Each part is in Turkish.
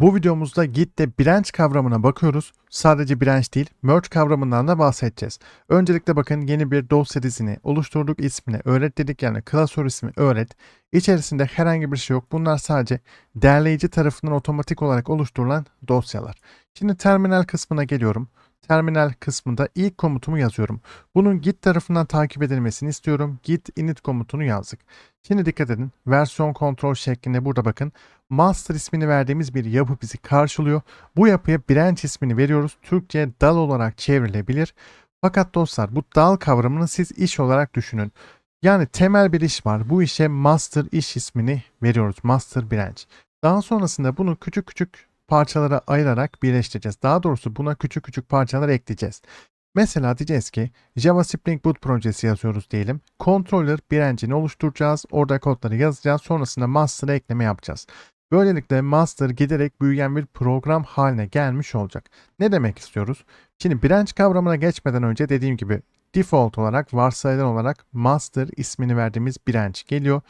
Bu videomuzda Git'te branch kavramına bakıyoruz. Sadece branch değil, merge kavramından da bahsedeceğiz. Öncelikle bakın yeni bir dosya dizini oluşturduk. ismini öğret dedik yani klasör ismi öğret. İçerisinde herhangi bir şey yok. Bunlar sadece derleyici tarafından otomatik olarak oluşturulan dosyalar. Şimdi terminal kısmına geliyorum. Terminal kısmında ilk komutumu yazıyorum. Bunun git tarafından takip edilmesini istiyorum. Git init komutunu yazdık. Şimdi dikkat edin. Versiyon kontrol şeklinde burada bakın. Master ismini verdiğimiz bir yapı bizi karşılıyor. Bu yapıya branch ismini veriyoruz. Türkçe dal olarak çevrilebilir. Fakat dostlar bu dal kavramını siz iş olarak düşünün. Yani temel bir iş var. Bu işe master iş ismini veriyoruz. Master branch. Daha sonrasında bunu küçük küçük parçalara ayırarak birleştireceğiz. Daha doğrusu buna küçük küçük parçalar ekleyeceğiz. Mesela diyeceğiz ki Java Spring Boot projesi yazıyoruz diyelim. Controller branch'ini oluşturacağız. Orada kodları yazacağız. Sonrasında master'a ekleme yapacağız. Böylelikle master giderek büyüyen bir program haline gelmiş olacak. Ne demek istiyoruz? Şimdi branch kavramına geçmeden önce dediğim gibi default olarak varsayılan olarak master ismini verdiğimiz branch geliyor.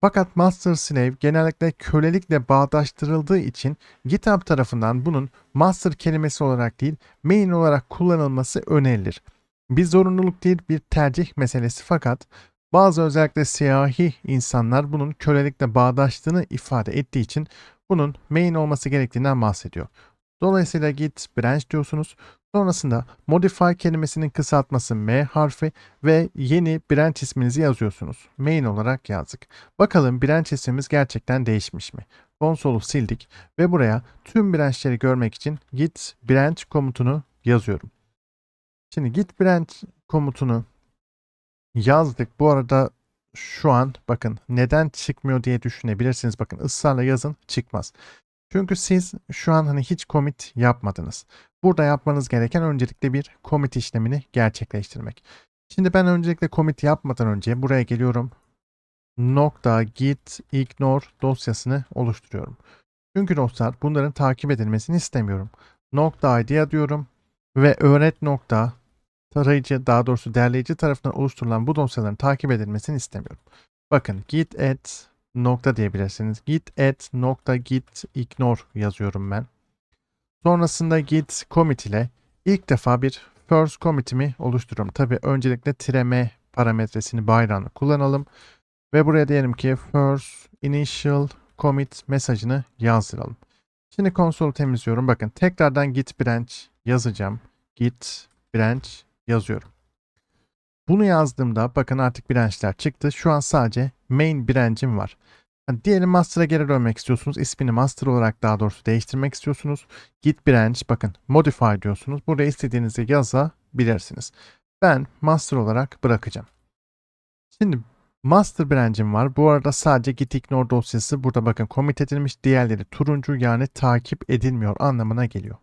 Fakat master slave genellikle kölelikle bağdaştırıldığı için GitHub tarafından bunun master kelimesi olarak değil main olarak kullanılması önerilir. Bir zorunluluk değil bir tercih meselesi fakat bazı özellikle siyahi insanlar bunun kölelikle bağdaştığını ifade ettiği için bunun main olması gerektiğinden bahsediyor. Dolayısıyla git branch diyorsunuz. Sonrasında modify kelimesinin kısaltması M harfi ve yeni branch isminizi yazıyorsunuz. Main olarak yazdık. Bakalım branch ismimiz gerçekten değişmiş mi? Konsolu sildik ve buraya tüm branchleri görmek için git branch komutunu yazıyorum. Şimdi git branch komutunu yazdık. Bu arada şu an bakın neden çıkmıyor diye düşünebilirsiniz. Bakın ısrarla yazın çıkmaz. Çünkü siz şu an hani hiç commit yapmadınız. Burada yapmanız gereken öncelikle bir commit işlemini gerçekleştirmek. Şimdi ben öncelikle commit yapmadan önce buraya geliyorum. Nokta git ignore dosyasını oluşturuyorum. Çünkü dostlar bunların takip edilmesini istemiyorum. Nokta id diyorum ve öğret nokta tarayıcı daha doğrusu derleyici tarafından oluşturulan bu dosyaların takip edilmesini istemiyorum. Bakın git add nokta diyebilirsiniz. Git add nokta git ignore yazıyorum ben. Sonrasında git commit ile ilk defa bir first commit'imi oluşturuyorum. Tabi öncelikle tireme parametresini bayrağını kullanalım. Ve buraya diyelim ki first initial commit mesajını yazdıralım. Şimdi konsolu temizliyorum. Bakın tekrardan git branch yazacağım. Git branch yazıyorum. Bunu yazdığımda bakın artık branchler çıktı. Şu an sadece main branch'im var. Yani diyelim master'a geri dönmek istiyorsunuz. İsmini master olarak daha doğrusu değiştirmek istiyorsunuz. Git branch bakın modify diyorsunuz. Buraya istediğinizi yazabilirsiniz. Ben master olarak bırakacağım. Şimdi master branch'im var. Bu arada sadece git ignore dosyası burada bakın commit edilmiş. Diğerleri turuncu yani takip edilmiyor anlamına geliyor.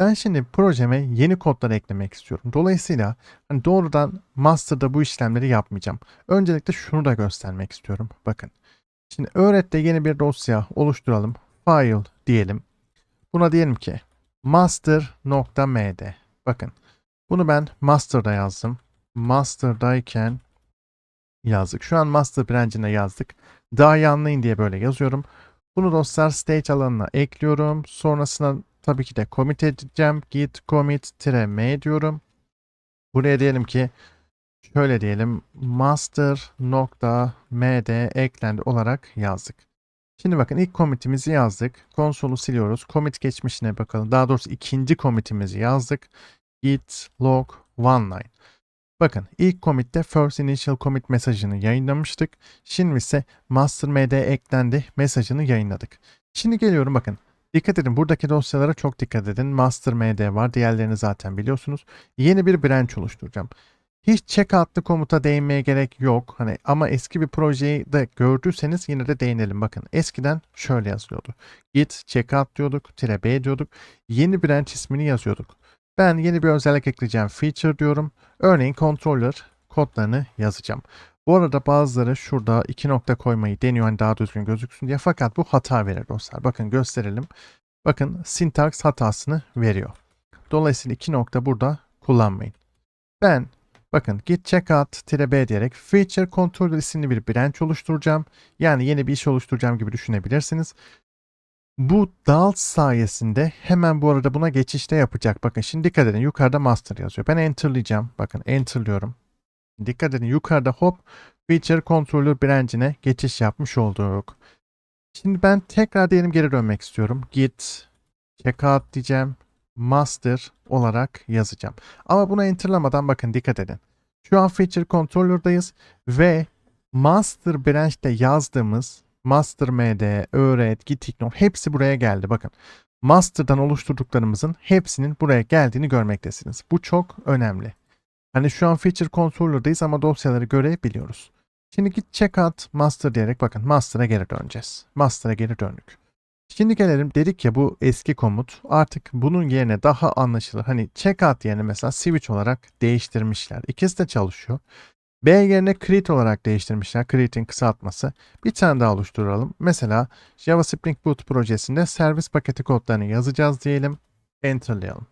Ben şimdi projeme yeni kodlar eklemek istiyorum. Dolayısıyla hani doğrudan master'da bu işlemleri yapmayacağım. Öncelikle şunu da göstermek istiyorum. Bakın. Şimdi öğrette yeni bir dosya oluşturalım. File diyelim. Buna diyelim ki master.md. Bakın. Bunu ben master'da yazdım. Master'dayken yazdık. Şu an master branch'ine yazdık. Daha iyi anlayın diye böyle yazıyorum. Bunu dostlar stage alanına ekliyorum. Sonrasında tabii ki de commit edeceğim. Git commit m diyorum. Buraya diyelim ki şöyle diyelim master.md eklendi olarak yazdık. Şimdi bakın ilk commit'imizi yazdık. Konsolu siliyoruz. Commit geçmişine bakalım. Daha doğrusu ikinci commit'imizi yazdık. Git log one line. Bakın ilk commit'te first initial commit mesajını yayınlamıştık. Şimdi ise master md eklendi mesajını yayınladık. Şimdi geliyorum bakın. Dikkat edin buradaki dosyalara çok dikkat edin. Master MD var. Diğerlerini zaten biliyorsunuz. Yeni bir branch oluşturacağım. Hiç check adlı komuta değinmeye gerek yok. Hani ama eski bir projeyi de gördüyseniz yine de değinelim. Bakın eskiden şöyle yazılıyordu. Git checkout diyorduk, tire B diyorduk. Yeni branch ismini yazıyorduk. Ben yeni bir özellik ekleyeceğim. Feature diyorum. Örneğin controller kodlarını yazacağım. Bu arada bazıları şurada iki nokta koymayı deniyor hani daha düzgün gözüksün diye fakat bu hata verir dostlar. Bakın gösterelim. Bakın syntax hatasını veriyor. Dolayısıyla iki nokta burada kullanmayın. Ben bakın git checkout-b diyerek feature controller isimli bir branch oluşturacağım. Yani yeni bir iş oluşturacağım gibi düşünebilirsiniz. Bu dal sayesinde hemen bu arada buna geçişte yapacak. Bakın şimdi dikkat edin yukarıda master yazıyor. Ben enter'layacağım. Bakın enter'lıyorum. Dikkat edin yukarıda hop feature controller branch'ine geçiş yapmış olduk. Şimdi ben tekrar diyelim geri dönmek istiyorum. Git checkout diyeceğim. Master olarak yazacağım. Ama buna enter'lamadan bakın dikkat edin. Şu an feature controller'dayız ve master branch'te yazdığımız master md, öğret, git ignore hepsi buraya geldi. Bakın master'dan oluşturduklarımızın hepsinin buraya geldiğini görmektesiniz. Bu çok önemli. Hani şu an feature controller'dayız ama dosyaları görebiliyoruz. Şimdi git checkout master diyerek bakın master'a geri döneceğiz. Master'a geri döndük. Şimdi gelelim dedik ya bu eski komut artık bunun yerine daha anlaşılır. Hani checkout yerine mesela switch olarak değiştirmişler. İkisi de çalışıyor. B yerine create olarak değiştirmişler. Create'in kısaltması. Bir tane daha oluşturalım. Mesela Java Spring Boot projesinde servis paketi kodlarını yazacağız diyelim. Enter'layalım.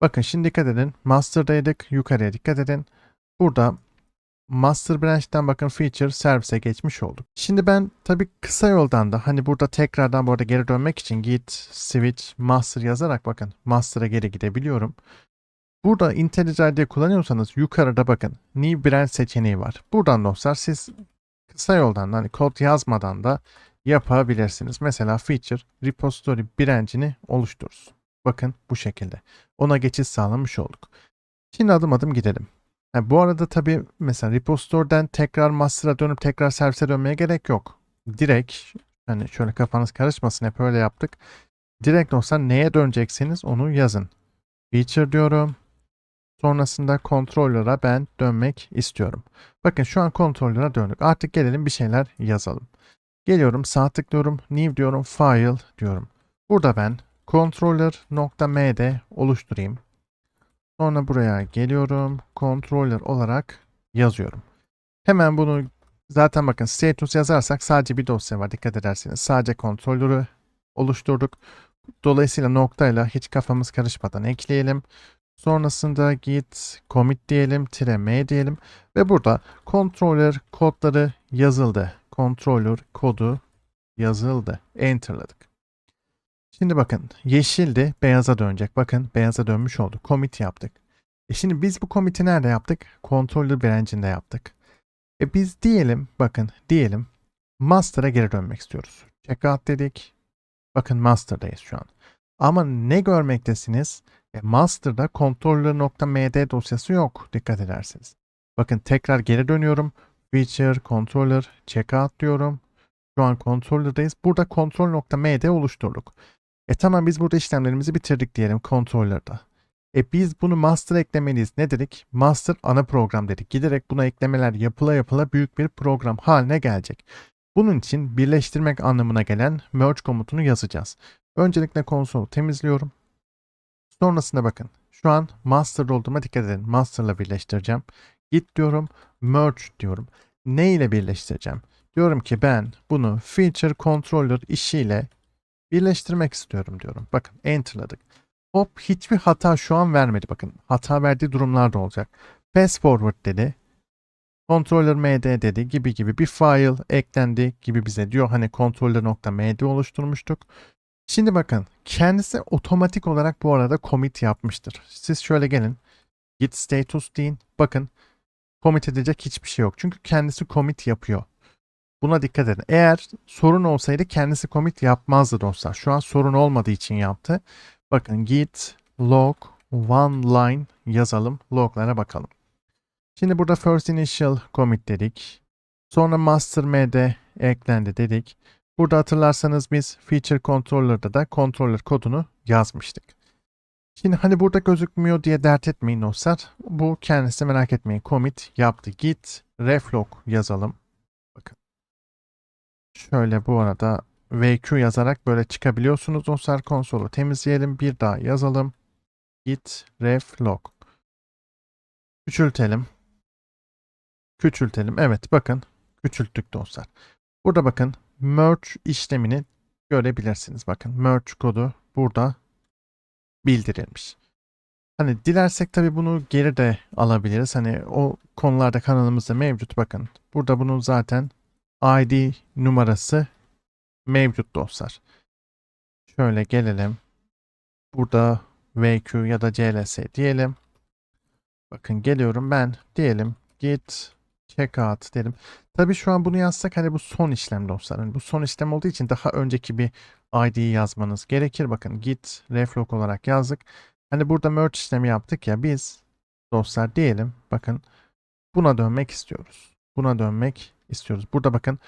Bakın şimdi dikkat edin. Master'daydık. Yukarıya dikkat edin. Burada Master Branch'ten bakın feature servise geçmiş olduk. Şimdi ben tabii kısa yoldan da hani burada tekrardan bu arada geri dönmek için git switch master yazarak bakın master'a geri gidebiliyorum. Burada IntelliJ kullanıyorsanız yukarıda bakın New Branch seçeneği var. Buradan dostlar siz kısa yoldan hani kod yazmadan da yapabilirsiniz. Mesela feature repository branch'ini oluştururuz. Bakın bu şekilde. Ona geçiş sağlamış olduk. Şimdi adım adım gidelim. Ha, bu arada tabii mesela repository'den tekrar master'a dönüp tekrar servise dönmeye gerek yok. Direkt hani şöyle kafanız karışmasın hep öyle yaptık. Direkt olsa neye dönecekseniz onu yazın. Feature diyorum. Sonrasında controller'a ben dönmek istiyorum. Bakın şu an controller'a döndük. Artık gelelim bir şeyler yazalım. Geliyorum sağ tıklıyorum. New diyorum. File diyorum. Burada ben controller.md oluşturayım. Sonra buraya geliyorum. Controller olarak yazıyorum. Hemen bunu zaten bakın status yazarsak sadece bir dosya var dikkat ederseniz. Sadece controller'ı oluşturduk. Dolayısıyla noktayla hiç kafamız karışmadan ekleyelim. Sonrasında git commit diyelim, tire m diyelim ve burada controller kodları yazıldı. Controller kodu yazıldı. Enter'ladık. Şimdi bakın yeşildi beyaza dönecek. Bakın beyaza dönmüş oldu. Commit yaptık. E şimdi biz bu commit'i nerede yaptık? Controller branch'inde yaptık. E biz diyelim bakın diyelim master'a geri dönmek istiyoruz. Checkout dedik. Bakın master'dayız şu an. Ama ne görmektesiniz? E, master'da controller.md dosyası yok dikkat ederseniz. Bakın tekrar geri dönüyorum. Feature, controller, checkout diyorum. Şu an controller'dayız. Burada control.md oluşturduk. E tamam biz burada işlemlerimizi bitirdik diyelim controller'da. E biz bunu master eklemeliyiz. Ne dedik? Master ana program dedik. Giderek buna eklemeler yapıla yapıla büyük bir program haline gelecek. Bunun için birleştirmek anlamına gelen merge komutunu yazacağız. Öncelikle konsolu temizliyorum. Sonrasında bakın. Şu an master olduğuma dikkat edin. Master'la birleştireceğim. Git diyorum. Merge diyorum. Ne ile birleştireceğim? Diyorum ki ben bunu feature controller işiyle birleştirmek istiyorum diyorum. Bakın enter'ladık. Hop hiçbir hata şu an vermedi. Bakın hata verdiği durumlar da olacak. Fast forward dedi. Controller md dedi gibi gibi bir file eklendi gibi bize diyor. Hani controller.md oluşturmuştuk. Şimdi bakın kendisi otomatik olarak bu arada commit yapmıştır. Siz şöyle gelin. Git status deyin. Bakın commit edecek hiçbir şey yok. Çünkü kendisi commit yapıyor. Buna dikkat edin. Eğer sorun olsaydı kendisi commit yapmazdı dostlar. Şu an sorun olmadığı için yaptı. Bakın git log one line yazalım. Loglara bakalım. Şimdi burada first initial commit dedik. Sonra master md eklendi dedik. Burada hatırlarsanız biz feature controller'da da controller kodunu yazmıştık. Şimdi hani burada gözükmüyor diye dert etmeyin dostlar. Bu kendisi merak etmeyin. Commit yaptı. Git reflog yazalım. Şöyle bu arada VQ yazarak böyle çıkabiliyorsunuz dostlar. Konsolu temizleyelim. Bir daha yazalım. Git reflog. Küçültelim. Küçültelim. Evet bakın. Küçülttük dostlar. Burada bakın merge işlemini görebilirsiniz. Bakın merge kodu burada bildirilmiş. Hani dilersek tabii bunu geri de alabiliriz. Hani o konularda kanalımızda mevcut. Bakın burada bunun zaten ID numarası mevcut dostlar. Şöyle gelelim. Burada VQ ya da CLS diyelim. Bakın geliyorum ben diyelim git checkout dedim. Tabii şu an bunu yazsak hani bu son işlem dostlar. Hani bu son işlem olduğu için daha önceki bir ID'yi yazmanız gerekir. Bakın git reflog olarak yazdık. Hani burada merge işlemi yaptık ya biz dostlar diyelim bakın buna dönmek istiyoruz. Buna dönmek istiyoruz. Burada bakın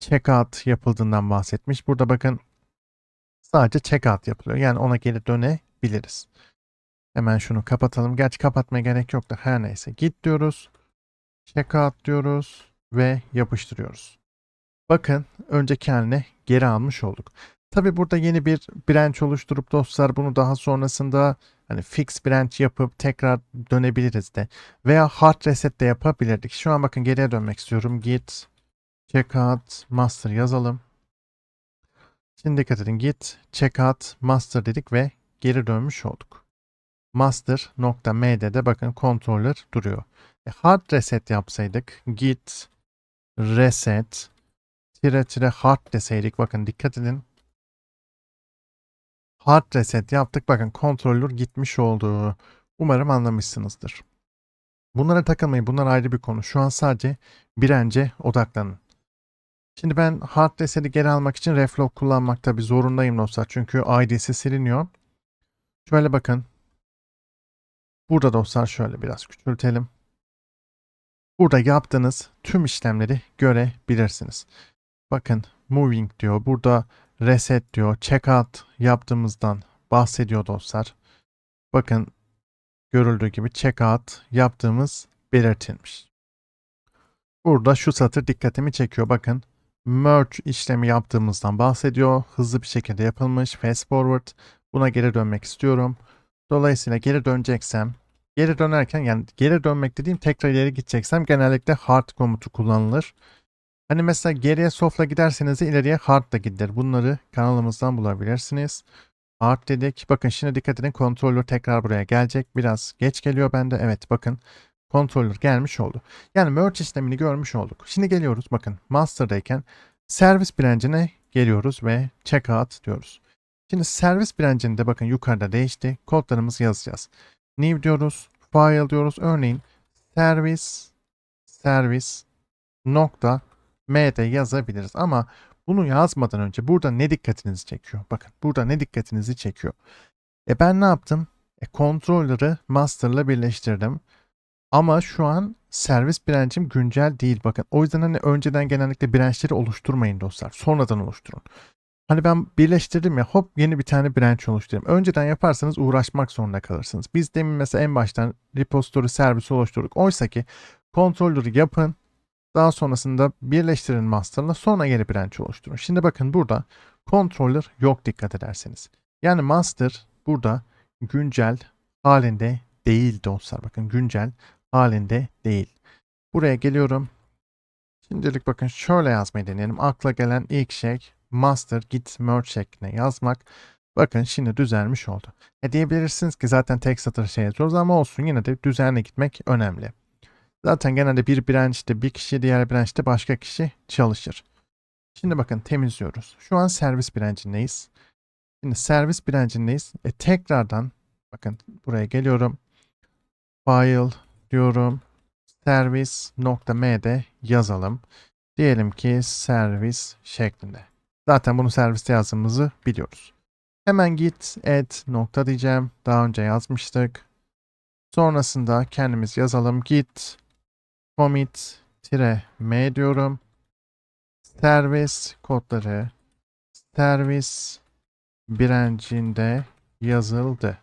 checkout yapıldığından bahsetmiş. Burada bakın sadece checkout yapılıyor. Yani ona geri dönebiliriz. Hemen şunu kapatalım. Gerçi kapatmaya gerek yok da her neyse. Git diyoruz. Checkout diyoruz ve yapıştırıyoruz. Bakın önceki haline geri almış olduk. Tabi burada yeni bir branch oluşturup dostlar bunu daha sonrasında hani fix branch yapıp tekrar dönebiliriz de. Veya hard reset de yapabilirdik. Şu an bakın geriye dönmek istiyorum. Git checkout master yazalım. Şimdi dikkat edin. Git checkout master dedik ve geri dönmüş olduk. Master.m'de de bakın controller duruyor. E, hard reset yapsaydık git reset tire tire hard deseydik bakın dikkat edin. Hard reset yaptık bakın controller gitmiş oldu. Umarım anlamışsınızdır. Bunlara takılmayın bunlar ayrı bir konu. Şu an sadece birence odaklanın. Şimdi ben hard reset'i geri almak için reflog kullanmak tabi zorundayım dostlar. Çünkü ID'si siliniyor. Şöyle bakın. Burada dostlar şöyle biraz küçültelim. Burada yaptığınız tüm işlemleri görebilirsiniz. Bakın moving diyor. Burada reset diyor. Checkout yaptığımızdan bahsediyor dostlar. Bakın görüldüğü gibi checkout yaptığımız belirtilmiş. Burada şu satır dikkatimi çekiyor. Bakın merge işlemi yaptığımızdan bahsediyor. Hızlı bir şekilde yapılmış. Fast forward. Buna geri dönmek istiyorum. Dolayısıyla geri döneceksem geri dönerken yani geri dönmek dediğim tekrar ileri gideceksem genellikle hard komutu kullanılır. Hani mesela geriye soft'la giderseniz de ileriye hard da gider. Bunları kanalımızdan bulabilirsiniz. Hard dedik. Bakın şimdi dikkat edin kontrolör tekrar buraya gelecek. Biraz geç geliyor bende. Evet bakın kontrolör gelmiş oldu. Yani merge işlemini görmüş olduk. Şimdi geliyoruz bakın master'dayken servis branch'ine geliyoruz ve checkout diyoruz. Şimdi servis branch'inde bakın yukarıda değişti. Kodlarımızı yazacağız. New diyoruz. File diyoruz. Örneğin servis servis nokta m'de yazabiliriz. Ama bunu yazmadan önce burada ne dikkatinizi çekiyor? Bakın burada ne dikkatinizi çekiyor? E ben ne yaptım? E controller'ı master'la birleştirdim. Ama şu an servis branch'im güncel değil bakın. O yüzden hani önceden genellikle branch'leri oluşturmayın dostlar. Sonradan oluşturun. Hani ben birleştirdim ya hop yeni bir tane branch oluşturayım. Önceden yaparsanız uğraşmak zorunda kalırsınız. Biz demin mesela en baştan repository servisi oluşturduk. Oysa ki controller'ı yapın. Daha sonrasında birleştirin master'la sonra yeni branch oluşturun. Şimdi bakın burada controller yok dikkat ederseniz. Yani master burada güncel halinde değil dostlar. Bakın güncel halinde değil. Buraya geliyorum. Şimdilik bakın şöyle yazmayı deneyelim. Akla gelen ilk şey master git merge şeklinde yazmak. Bakın şimdi düzelmiş oldu. E diyebilirsiniz ki zaten tek satır şey yazıyoruz ama olsun yine de düzenli gitmek önemli. Zaten genelde bir branch'te bir kişi diğer branch'te başka kişi çalışır. Şimdi bakın temizliyoruz. Şu an servis branch'indeyiz. Şimdi servis branch'indeyiz. E tekrardan bakın buraya geliyorum. File diyorum. Servis.m'de yazalım. Diyelim ki servis şeklinde. Zaten bunu serviste yazdığımızı biliyoruz. Hemen git add nokta diyeceğim. Daha önce yazmıştık. Sonrasında kendimiz yazalım. Git commit tire m diyorum. Servis kodları servis branch'inde yazıldı.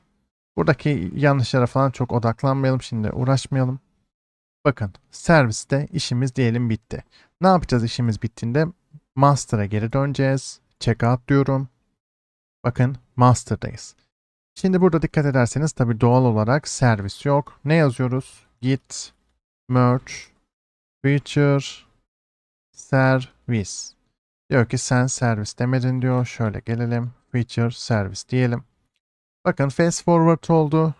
Buradaki yanlışlara falan çok odaklanmayalım şimdi uğraşmayalım. Bakın serviste işimiz diyelim bitti. Ne yapacağız işimiz bittiğinde? Master'a geri döneceğiz. Checkout diyorum. Bakın master'dayız. Şimdi burada dikkat ederseniz tabi doğal olarak servis yok. Ne yazıyoruz? Git merge feature service. Diyor ki sen servis demedin diyor. Şöyle gelelim. Feature service diyelim. Bakın fast forward oldu.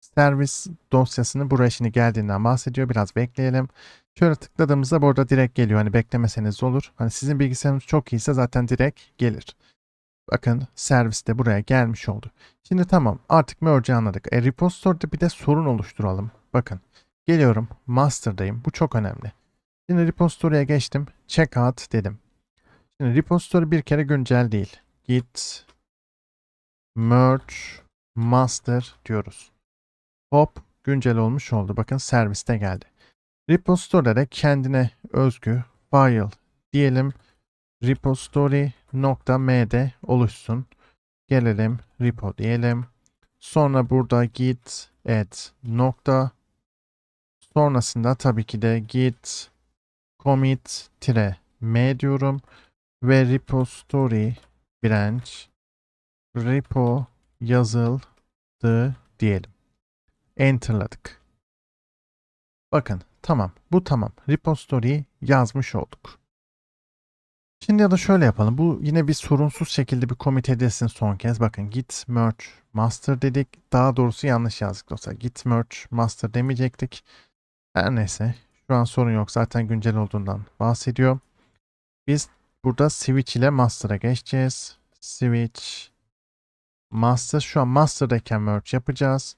Servis dosyasını buraya şimdi geldiğinden bahsediyor. Biraz bekleyelim. Şöyle tıkladığımızda burada direkt geliyor. Hani beklemeseniz olur. Hani sizin bilgisayarınız çok iyiyse zaten direkt gelir. Bakın servis de buraya gelmiş oldu. Şimdi tamam artık merge'i anladık. E, repository'de bir de sorun oluşturalım. Bakın geliyorum master'dayım. Bu çok önemli. Şimdi repository'e geçtim. Checkout dedim. Şimdi repository bir kere güncel değil. Git merge master diyoruz. Hop güncel olmuş oldu. Bakın serviste geldi. Repository'de de kendine özgü file diyelim repository.md oluşsun. Gelelim repo diyelim. Sonra burada git add nokta. Sonrasında tabii ki de git commit tire m diyorum ve repository branch repo yazıldı diyelim. Enter'ladık. Bakın tamam bu tamam. Repository'yi yazmış olduk. Şimdi ya da şöyle yapalım. Bu yine bir sorunsuz şekilde bir commit edilsin son kez. Bakın git merge master dedik. Daha doğrusu yanlış yazdık dostlar. Git merge master demeyecektik. Her neyse. Şu an sorun yok. Zaten güncel olduğundan bahsediyor. Biz burada switch ile master'a geçeceğiz. Switch master. Şu an master'dayken merge yapacağız.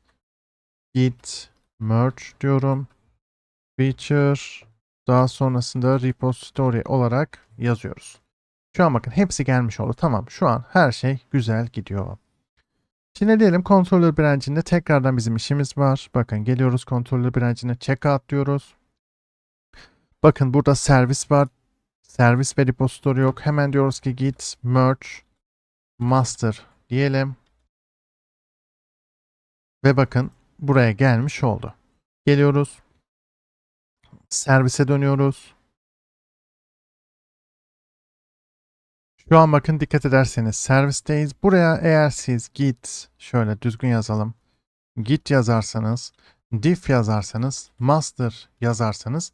Git merge diyorum. Feature daha sonrasında repository olarak yazıyoruz. Şu an bakın hepsi gelmiş oldu. Tamam şu an her şey güzel gidiyor. Şimdi diyelim controller branch'inde tekrardan bizim işimiz var. Bakın geliyoruz controller branch'ine checkout diyoruz. Bakın burada servis var. Servis ve repository yok. Hemen diyoruz ki git merge master diyelim. Ve bakın buraya gelmiş oldu. Geliyoruz. Servise dönüyoruz. Şu an bakın dikkat ederseniz servisteyiz. Buraya eğer siz git şöyle düzgün yazalım. Git yazarsanız, diff yazarsanız, master yazarsanız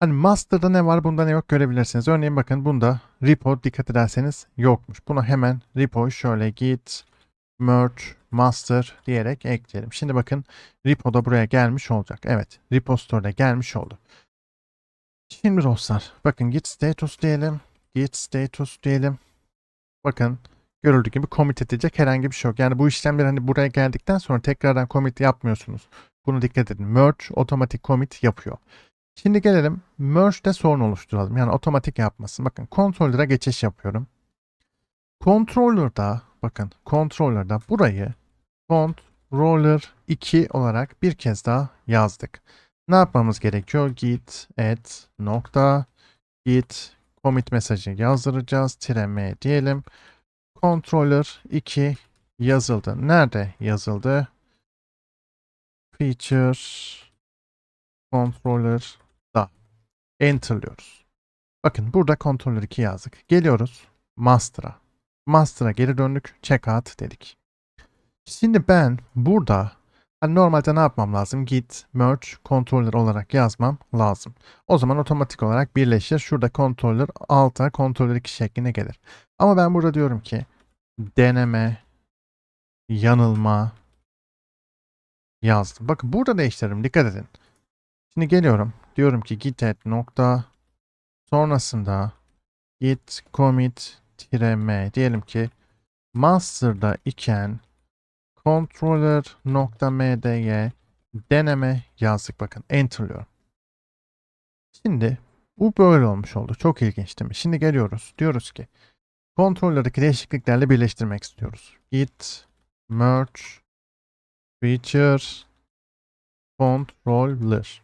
hani master'da ne var bunda ne yok görebilirsiniz. Örneğin bakın bunda repo dikkat ederseniz yokmuş. Buna hemen repo şöyle git merge master diyerek ekleyelim. Şimdi bakın repo da buraya gelmiş olacak. Evet repository'de gelmiş oldu. Şimdi dostlar bakın git status diyelim. Git status diyelim. Bakın görüldüğü gibi commit edilecek herhangi bir şey yok. Yani bu işlemler hani buraya geldikten sonra tekrardan commit yapmıyorsunuz. Bunu dikkat edin. Merge otomatik commit yapıyor. Şimdi gelelim merge'de sorun oluşturalım. Yani otomatik yapmasın. Bakın controller'a geçiş yapıyorum. Controller'da bakın controller'da burayı controller 2 olarak bir kez daha yazdık. Ne yapmamız gerekiyor? Git add nokta git commit mesajı yazdıracağız. Tire m diyelim. Controller 2 yazıldı. Nerede yazıldı? Feature controller da enter'lıyoruz. Bakın burada controller 2 yazdık. Geliyoruz master'a. Master'a geri döndük. Checkout dedik. Şimdi ben burada hani normalde ne yapmam lazım? Git merge controller olarak yazmam lazım. O zaman otomatik olarak birleşir. Şurada controller alta controller 2 şeklinde gelir. Ama ben burada diyorum ki deneme yanılma yazdım. Bakın burada değiştiririm. Dikkat edin. Şimdi geliyorum. Diyorum ki git add nokta sonrasında git commit tire m diyelim ki master'da iken controller.mdy deneme yazdık bakın enter'lıyorum. Şimdi bu böyle olmuş oldu. Çok ilginç değil mi? Şimdi geliyoruz. Diyoruz ki kontrollerdeki değişikliklerle birleştirmek istiyoruz. Git merge feature controller.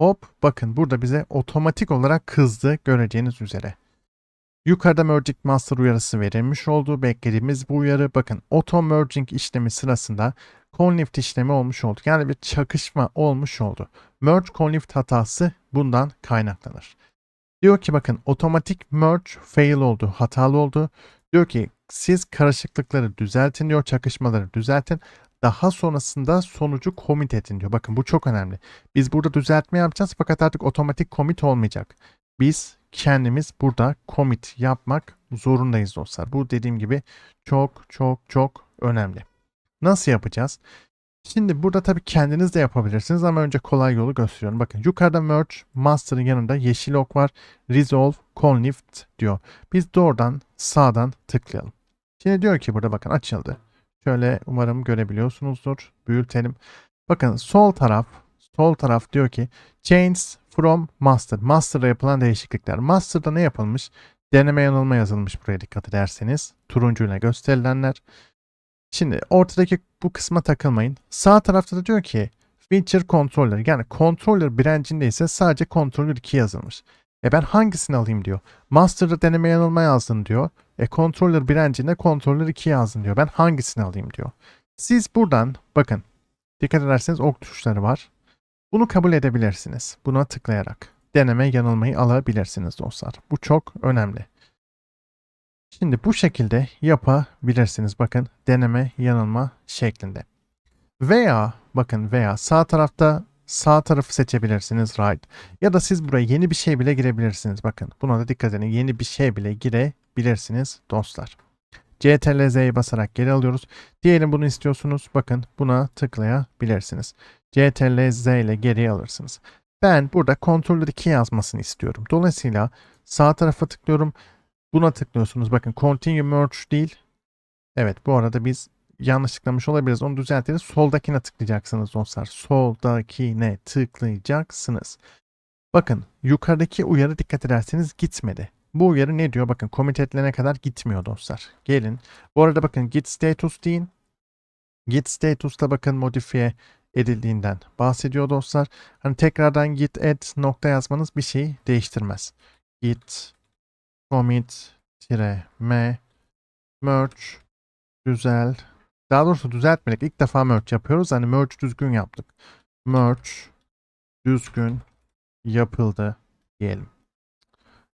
Hop bakın burada bize otomatik olarak kızdı göreceğiniz üzere. Yukarıda merging master uyarısı verilmiş oldu. Beklediğimiz bu uyarı bakın auto merging işlemi sırasında conlift işlemi olmuş oldu. Yani bir çakışma olmuş oldu. Merge conlift hatası bundan kaynaklanır. Diyor ki bakın otomatik merge fail oldu, hatalı oldu. Diyor ki siz karışıklıkları düzeltin diyor, çakışmaları düzeltin. Daha sonrasında sonucu commit edin diyor. Bakın bu çok önemli. Biz burada düzeltme yapacağız fakat artık otomatik commit olmayacak. Biz kendimiz burada commit yapmak zorundayız dostlar. Bu dediğim gibi çok çok çok önemli. Nasıl yapacağız? Şimdi burada tabii kendiniz de yapabilirsiniz ama önce kolay yolu gösteriyorum. Bakın yukarıda merge master'ın yanında yeşil ok var. Resolve conlift diyor. Biz doğrudan sağdan tıklayalım. Şimdi diyor ki burada bakın açıldı. Şöyle umarım görebiliyorsunuzdur. Büyütelim. Bakın sol taraf sol taraf diyor ki change from master. Master'da yapılan değişiklikler. Master'da ne yapılmış? Deneme yanılma yazılmış buraya dikkat ederseniz. Turuncuyla gösterilenler. Şimdi ortadaki bu kısma takılmayın. Sağ tarafta da diyor ki feature controller yani controller branch'inde ise sadece controller 2 yazılmış. E ben hangisini alayım diyor. Master'da deneme yanılma yazdın diyor. E controller branch'inde controller 2 yazdın diyor. Ben hangisini alayım diyor. Siz buradan bakın dikkat ederseniz ok tuşları var. Bunu kabul edebilirsiniz. Buna tıklayarak deneme yanılmayı alabilirsiniz dostlar. Bu çok önemli. Şimdi bu şekilde yapabilirsiniz. Bakın deneme yanılma şeklinde. Veya bakın veya sağ tarafta sağ tarafı seçebilirsiniz right. Ya da siz buraya yeni bir şey bile girebilirsiniz. Bakın buna da dikkat edin. Yeni bir şey bile girebilirsiniz dostlar. CTRL Z'ye basarak geri alıyoruz. Diyelim bunu istiyorsunuz. Bakın buna tıklayabilirsiniz. CTRL Z ile geriye alırsınız. Ben burada Ctrl 2 yazmasını istiyorum. Dolayısıyla sağ tarafa tıklıyorum. Buna tıklıyorsunuz. Bakın Continue Merge değil. Evet bu arada biz yanlış tıklamış olabiliriz. Onu düzeltiriz. Soldakine tıklayacaksınız dostlar. Soldakine tıklayacaksınız. Bakın yukarıdaki uyarı dikkat ederseniz gitmedi. Bu uyarı ne diyor? Bakın commit kadar gitmiyor dostlar. Gelin. Bu arada bakın git status deyin. Git status'ta bakın modifiye edildiğinden bahsediyor dostlar. Hani tekrardan git add nokta yazmanız bir şey değiştirmez. Git commit tire m merge düzel daha doğrusu düzeltmedik. İlk defa merge yapıyoruz. Hani merge düzgün yaptık. Merge düzgün yapıldı diyelim.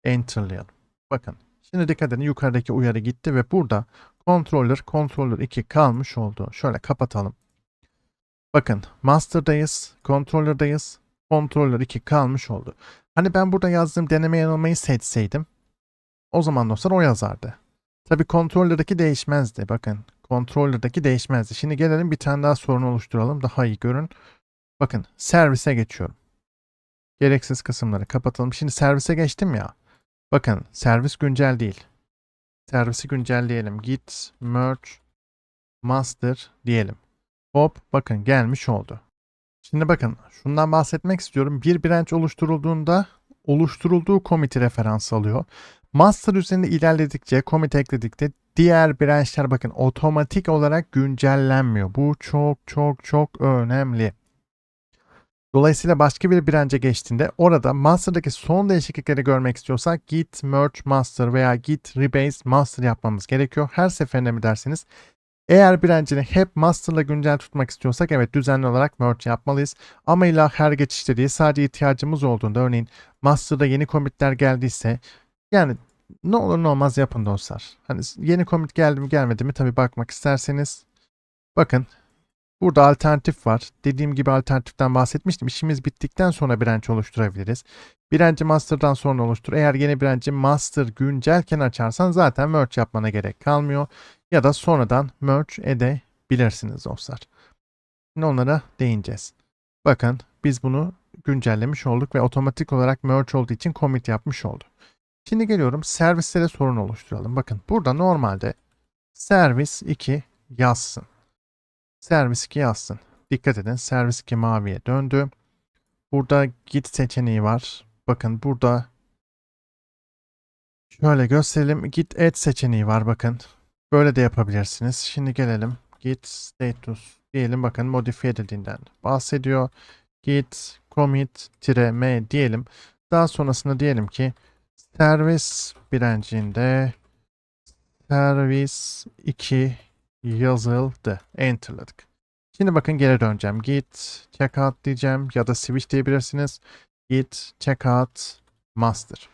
Enter'layalım. Bakın. Şimdi dikkat edin yukarıdaki uyarı gitti ve burada controller controller 2 kalmış oldu. Şöyle kapatalım. Bakın master'dayız, controller'dayız. Controller 2 kalmış oldu. Hani ben burada yazdığım deneme yanılmayı seçseydim o zaman dostlar o yazardı. Tabi controller'daki değişmezdi. Bakın controller'daki değişmezdi. Şimdi gelelim bir tane daha sorun oluşturalım. Daha iyi görün. Bakın servise geçiyorum. Gereksiz kısımları kapatalım. Şimdi servise geçtim ya. Bakın servis güncel değil. Servisi güncelleyelim. Git merge master diyelim. Hop bakın gelmiş oldu. Şimdi bakın şundan bahsetmek istiyorum. Bir branch oluşturulduğunda oluşturulduğu komiti referans alıyor. Master üzerinde ilerledikçe, commit ekledikçe diğer branchler bakın otomatik olarak güncellenmiyor. Bu çok çok çok önemli. Dolayısıyla başka bir branch'e geçtiğinde orada master'daki son değişiklikleri görmek istiyorsak git merge master veya git rebase master yapmamız gerekiyor. Her seferinde mi derseniz eğer branch'ini hep master'la güncel tutmak istiyorsak evet düzenli olarak merge yapmalıyız. Ama illa her geçişte değil sadece ihtiyacımız olduğunda örneğin master'da yeni commitler geldiyse yani ne olur ne olmaz yapın dostlar. Hani yeni commit geldi mi gelmedi mi tabi bakmak isterseniz bakın burada alternatif var. Dediğim gibi alternatiften bahsetmiştim. İşimiz bittikten sonra branch oluşturabiliriz. Branch'i master'dan sonra oluştur. Eğer yeni branch'i master güncelken açarsan zaten merge yapmana gerek kalmıyor. Ya da sonradan merge edebilirsiniz dostlar. Şimdi onlara değineceğiz. Bakın biz bunu güncellemiş olduk ve otomatik olarak merge olduğu için commit yapmış oldu. Şimdi geliyorum servislere sorun oluşturalım. Bakın burada normalde servis 2 yazsın. Servis 2 yazsın. Dikkat edin servis 2 maviye döndü. Burada git seçeneği var. Bakın burada şöyle gösterelim. Git add seçeneği var bakın. Böyle de yapabilirsiniz. Şimdi gelelim. Git status diyelim bakın modifiye edildiğinden bahsediyor. Git commit-m diyelim. Daha sonrasında diyelim ki servis branch'inde servis 2 yazıldı. Enter'ladık. Şimdi bakın geri döneceğim. Git checkout diyeceğim ya da switch diyebilirsiniz. Git checkout master.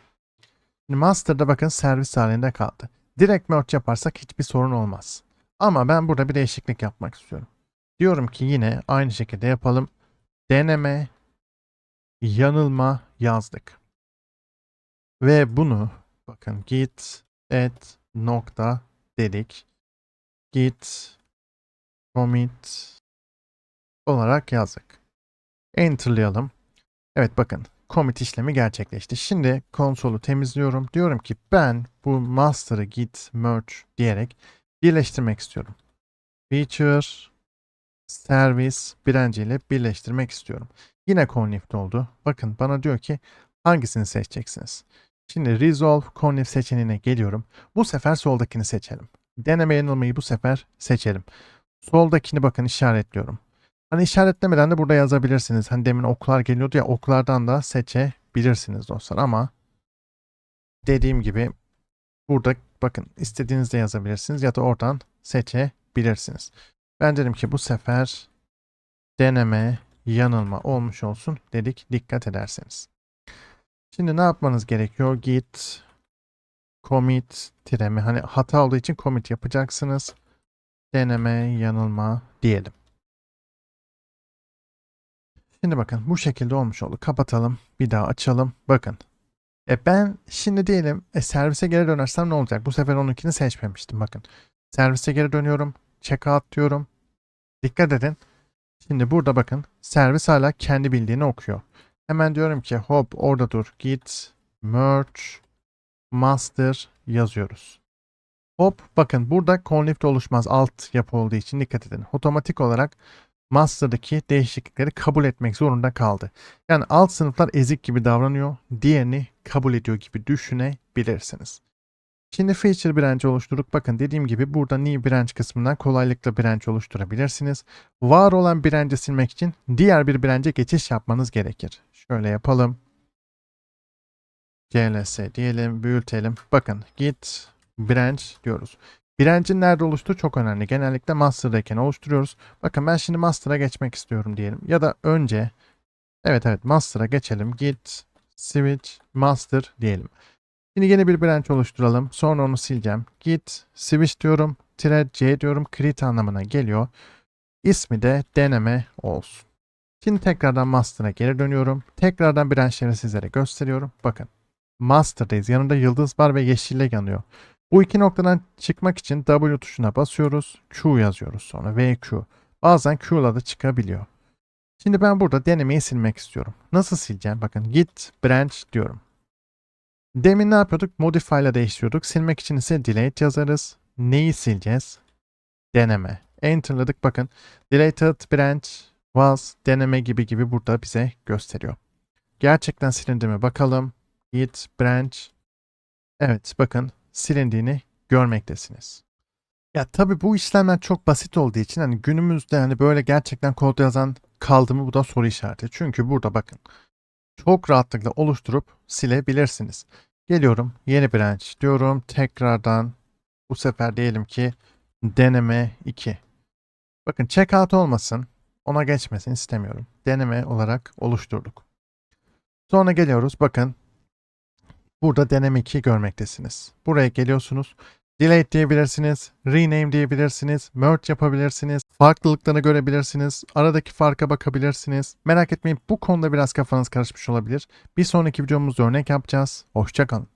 Şimdi master'da bakın servis halinde kaldı. Direkt merge yaparsak hiçbir sorun olmaz. Ama ben burada bir değişiklik yapmak istiyorum. Diyorum ki yine aynı şekilde yapalım. Deneme yanılma yazdık. Ve bunu bakın git add nokta dedik. Git commit olarak yazdık. Enter'layalım. Evet bakın commit işlemi gerçekleşti. Şimdi konsolu temizliyorum. Diyorum ki ben bu master'ı git merge diyerek birleştirmek istiyorum. Feature, servis, birinci ile birleştirmek istiyorum. Yine Conlift oldu. Bakın bana diyor ki hangisini seçeceksiniz? Şimdi Resolve Conlift seçeneğine geliyorum. Bu sefer soldakini seçelim. Deneme yanılmayı bu sefer seçelim. Soldakini bakın işaretliyorum. Hani işaretlemeden de burada yazabilirsiniz. Hani demin oklar geliyordu ya oklardan da seçebilirsiniz dostlar ama dediğim gibi burada bakın istediğinizde yazabilirsiniz ya da oradan seçebilirsiniz. Ben dedim ki bu sefer deneme yanılma olmuş olsun dedik dikkat ederseniz. Şimdi ne yapmanız gerekiyor? Git commit tiremi hani hata olduğu için commit yapacaksınız. Deneme yanılma diyelim. Şimdi bakın bu şekilde olmuş oldu. Kapatalım. Bir daha açalım. Bakın. E ben şimdi diyelim e, servise geri dönersem ne olacak? Bu sefer onunkini seçmemiştim. Bakın. Servise geri dönüyorum. Checkout diyorum. Dikkat edin. Şimdi burada bakın. Servis hala kendi bildiğini okuyor. Hemen diyorum ki hop orada dur. Git merge master yazıyoruz. Hop bakın burada conlift oluşmaz alt yapı olduğu için dikkat edin. Otomatik olarak master'daki değişiklikleri kabul etmek zorunda kaldı. Yani alt sınıflar ezik gibi davranıyor, diğerini kabul ediyor gibi düşünebilirsiniz. Şimdi feature branch oluşturduk. Bakın dediğim gibi burada new branch kısmından kolaylıkla branch oluşturabilirsiniz. Var olan branch'i silmek için diğer bir branch'e geçiş yapmanız gerekir. Şöyle yapalım. CLS diyelim, büyütelim. Bakın git branch diyoruz. Branch'in nerede oluştuğu çok önemli. Genellikle master'dayken oluşturuyoruz. Bakın ben şimdi master'a geçmek istiyorum diyelim. Ya da önce evet evet master'a geçelim. Git switch master diyelim. Şimdi yeni bir branch oluşturalım. Sonra onu sileceğim. Git switch diyorum. Tire c diyorum. Create anlamına geliyor. İsmi de deneme olsun. Şimdi tekrardan master'a geri dönüyorum. Tekrardan branchleri sizlere gösteriyorum. Bakın. Master'dayız. Yanında yıldız var ve yeşille yanıyor. Bu iki noktadan çıkmak için W tuşuna basıyoruz. Q yazıyoruz sonra VQ. Bazen Q'la da çıkabiliyor. Şimdi ben burada denemeyi silmek istiyorum. Nasıl sileceğim? Bakın git branch diyorum. Demin ne yapıyorduk? Modify ile değiştiriyorduk. Silmek için ise delete yazarız. Neyi sileceğiz? Deneme. Enter'ladık bakın. Deleted branch was deneme gibi gibi burada bize gösteriyor. Gerçekten silindi mi bakalım. Git branch. Evet bakın silindiğini görmektesiniz. Ya tabii bu işlemler çok basit olduğu için hani günümüzde hani böyle gerçekten kod yazan kaldı mı bu da soru işareti. Çünkü burada bakın çok rahatlıkla oluşturup silebilirsiniz. Geliyorum yeni branch diyorum tekrardan bu sefer diyelim ki deneme 2. Bakın checkout olmasın ona geçmesin istemiyorum. Deneme olarak oluşturduk. Sonra geliyoruz bakın Burada deneme 2 görmektesiniz. Buraya geliyorsunuz. Delete diyebilirsiniz, rename diyebilirsiniz, merge yapabilirsiniz, farklılıklarını görebilirsiniz, aradaki farka bakabilirsiniz. Merak etmeyin bu konuda biraz kafanız karışmış olabilir. Bir sonraki videomuzda örnek yapacağız. Hoşçakalın.